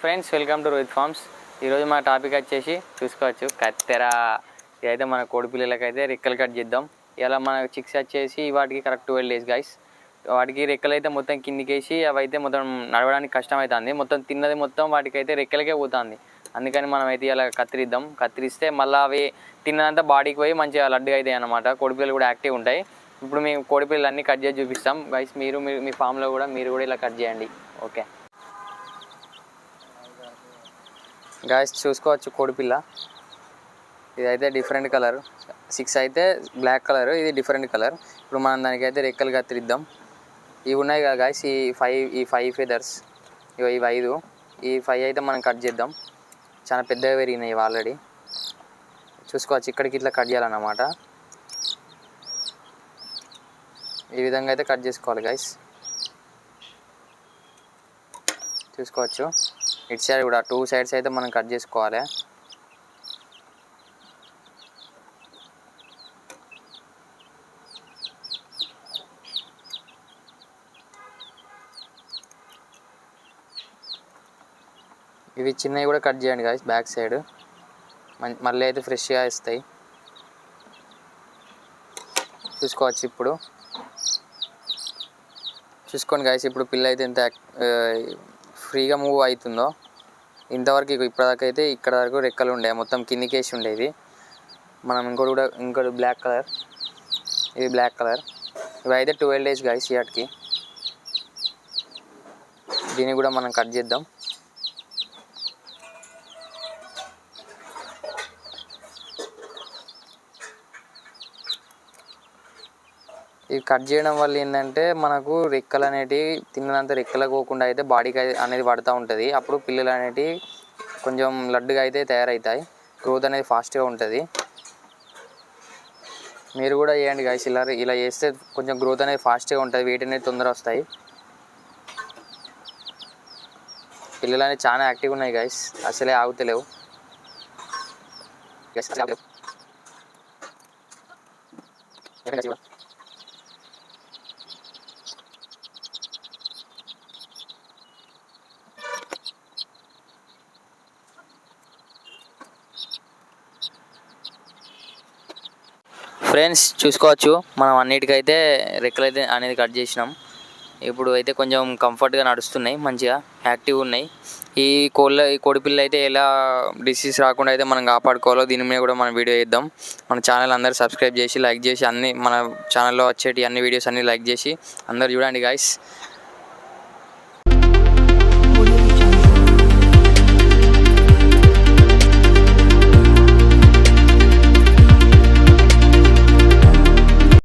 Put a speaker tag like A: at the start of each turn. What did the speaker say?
A: Friends welcome to Rohit farms ఈరోజు మన topic వచ్చేసి చూసుకోవచ్చు. కత్తెర. ఇదైతే మన కోడి పిల్లలకైతే రెక్కలు కట్ చేద్దాం. ఇలా మన చిక్స్ వచ్చేసి వాటికి కరెక్ట్ ట్వెల్వ్ డేస్ గైస్ వాటికి రెక్కలు అయితే మొత్తం కిందికేసి అవి అయితే మొత్తం నడవడానికి కష్టం అవుతుంది మొత్తం తిన్నది మొత్తం వాటికైతే రెక్కలకే పోతుంది. అందుకని మనం అయితే ఇలా కత్తిరిద్దాం. కత్తిరిస్తే మళ్ళీ అవి తిన్నదంతా బాడీకి పోయి మంచిగా లడ్డుగా అవుతాయి అన్నమాట. కోడిపిల్లలు కూడా యాక్టివ్ ఉంటాయి. ఇప్పుడు మేము కోడిపిల్లలు అన్నీ కట్ చేసి చూపిస్తాం. గైస్ మీరు మీ- మీ ఫామ్లో కూడా మీరు కూడా ఇలా కట్ చేయండి. ఓకే గాయస్ చూసుకోవచ్చు కోడిపిల్ల ఇదైతే డిఫరెంట్ కలర్ సిక్స్ అయితే బ్లాక్ కలర్ ఇది డిఫరెంట్ కలర్ ఇప్పుడు మనం దానికైతే రెక్కలు కత్తిరిద్దాం. ఇవి ఉన్నాయి కదా గాయస్ ఈ ఫైవ్ ఈ ఫైవ్ ఫెదర్స్ ఇవి ఇవి ఐదు. ఈ ఫైవ్ అయితే మనం కట్ చేద్దాం. చాలా పెద్దగా పెరిగినాయి ఇవి ఆల్రెడీ చూసుకోవచ్చు ఇక్కడికి ఇట్లా కట్ చేయాలన్నమాట. ఈ విధంగా అయితే కట్ చేసుకోవాలి గాయస్ చూసుకోవచ్చు. ఇటు సైడ్ కూడా టూ సైడ్స్ అయితే మనం కట్ చేసుకోవాలి. ఇవి చిన్నవి కూడా కట్ చేయండి గాయస్ బ్యాక్ సైడ్. మళ్ళీ అయితే ఫ్రెష్గా ఇస్తాయి. చూసుకోవచ్చు ఇప్పుడు. చూసుకోండి గాయస్ ఇప్పుడు పిల్ల అయితే ఎంత ఫ్రీగా మూవ్ అవుతుందో ఇంతవరకు ఇప్పటిదాకా అయితే ఇక్కడ వరకు రెక్కలు ఉండే మొత్తం కిందికేసి ఉండేది. మనం ఇంకోటి కూడా ఇంకోటి బ్లాక్ కలర్ ఇది బ్లాక్ కలర్ ఇవి అయితే ట్వెల్వ్ డేస్ గాయస్ ఇయాటికి దీన్ని కూడా మనం కట్ చేద్దాం. ఇవి కట్ చేయడం వల్ల ఏంటంటే మనకు రెక్కలు అనేటివి తిన్నంత రెక్కలు పోకుండా అయితే బాడీకి అనేది పడుతూ ఉంటుంది. అప్పుడు పిల్లలు అనేటివి కొంచెం లడ్డుగా అయితే తయారవుతాయి గ్రోత్ అనేది ఫాస్ట్గా ఉంటుంది. మీరు కూడా చేయండి గాయస్ ఇలా ఇలా చేస్తే కొంచెం గ్రోత్ అనేది ఫాస్ట్గా ఉంటుంది. వెయిట్ అనేది తొందర వస్తాయి. పిల్లలు అనేది చాలా యాక్టివ్గా ఉన్నాయి గాయస్ అసలే ఆగుతలేవు. Guys, అసలే ఆగుతలేవు. ఎక్కడ guys ఇవ్వ? ఫ్రెండ్స్ చూసుకోవచ్చు. మనం అన్నిటికైతే రెక్కలు అయితే అనేది కట్ చేసినాం. ఇప్పుడు అయితే కొంచెం కంఫర్ట్గా నడుస్తున్నాయి మంచిగా యాక్టివ్ ఉన్నాయి. ఈ కోళ్ళ ఈ కోడిపిల్ల అయితే ఎలా డిసీజ్ రాకుండా అయితే మనం కాపాడుకోవాలో దీని మీద కూడా మనం వీడియో చేద్దాం. మన ఛానల్ అందరూ సబ్స్క్రైబ్ చేసి లైక్ చేసి అన్ని మన ఛానల్లో వచ్చేటి అన్ని వీడియోస్ అన్ని లైక్ చేసి అందరు చూడండి గాయస్